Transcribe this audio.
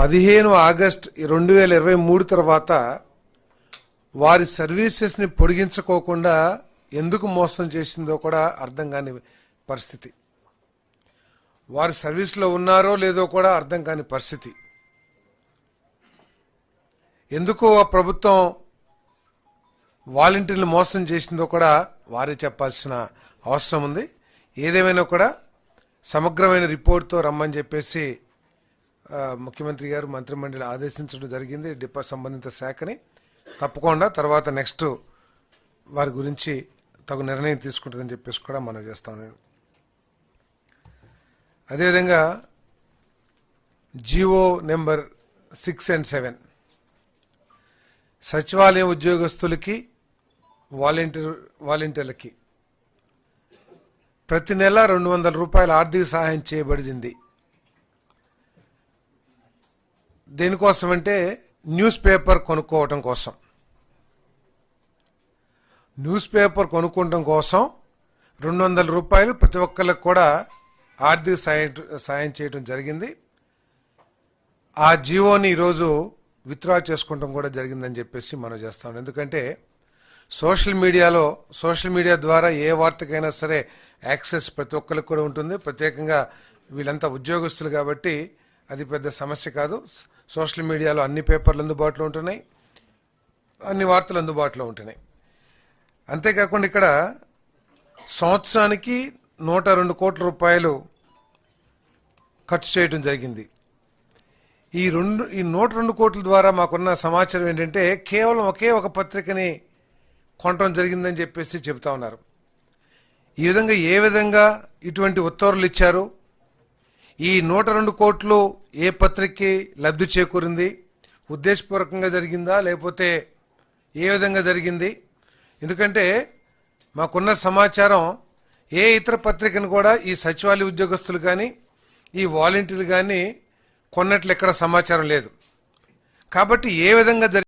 పదిహేను ఆగస్ట్ రెండు వేల ఇరవై మూడు తర్వాత వారి సర్వీసెస్ని పొడిగించుకోకుండా ఎందుకు మోసం చేసిందో కూడా అర్థం కాని పరిస్థితి. వారి సర్వీస్లో ఉన్నారో లేదో కూడా అర్థం కాని పరిస్థితి. ఎందుకు ఆ ప్రభుత్వం వాలంటీర్లు మోసం చేసిందో కూడా వారే చెప్పాల్సిన అవసరం ఉంది. ఏదేమైనా కూడా సమగ్రమైన రిపోర్ట్తో రమ్మని చెప్పేసి ముఖ్యమంత్రి గారు మంత్రిమండలి ఆదేశించడం జరిగింది డిపా సంబంధిత శాఖని. తప్పకుండా తర్వాత నెక్స్ట్ వారి గురించి తగు నిర్ణయం తీసుకుంటుందని చెప్పేసి కూడా మనం చేస్తాం. నేను అదేవిధంగా GO number six and seven. సచివాలయం ఉద్యోగస్తులకి వాలంటీర్ వాలంటీర్లకి ప్రతి నెల రెండు వందల రూపాయల ఆర్థిక సహాయం చేయబడింది. దేనికోసం అంటే న్యూస్ పేపర్ కొనుక్కోవటం కోసం. న్యూస్ పేపర్ కొనుక్కోవటం కోసం రెండు వందల రూపాయలు ప్రతి ఒక్కరికి కూడా ఆర్థిక సాయం సాయం చేయడం జరిగింది. ఆ జియోని ఈరోజు విత్డ్రా చేసుకోవటం కూడా జరిగిందని చెప్పేసి మనం చేస్తాం. ఎందుకంటే సోషల్ మీడియాలో సోషల్ మీడియా ద్వారా ఏ వార్తకైనా సరే యాక్సెస్ ప్రతి ఒక్కరికి కూడా ఉంటుంది. ప్రత్యేకంగా వీళ్ళంతా ఉద్యోగస్తులు కాబట్టి అది పెద్ద సమస్య కాదు. సోషల్ మీడియాలో అన్ని పేపర్లు అందుబాటులో ఉంటున్నాయి. అన్ని వార్తలు అందుబాటులో ఉంటున్నాయి. అంతేకాకుండా ఇక్కడ సంవత్సరానికి నూట రెండు కోట్ల రూపాయలు ఖర్చు చేయడం జరిగింది. ఈ రెండు ఈ నూట రెండు కోట్ల ద్వారా మాకున్న సమాచారం ఏంటంటే కేవలం ఒకే ఒక పత్రికని కొనడం జరిగిందని చెప్పేసి చెబుతా ఉన్నారు. ఈ విధంగా ఏ విధంగా ఇటువంటి ఉత్తర్వులు ఇచ్చారు? ఈ నూట రెండు కోట్లు ఏ పత్రికకి లబ్ధి చేకూరింది? ఉద్దేశపూర్వకంగా జరిగిందా? లేకపోతే ఏ విధంగా జరిగింది? ఎందుకంటే మాకున్న సమాచారం ఏ ఇతర పత్రికను కూడా ఈ సచివాలయ ఉద్యోగస్తులు కానీ ఈ వాలంటీర్లు కానీ కొన్నట్లు ఎక్కడ సమాచారం లేదు. కాబట్టి ఏ విధంగా జరి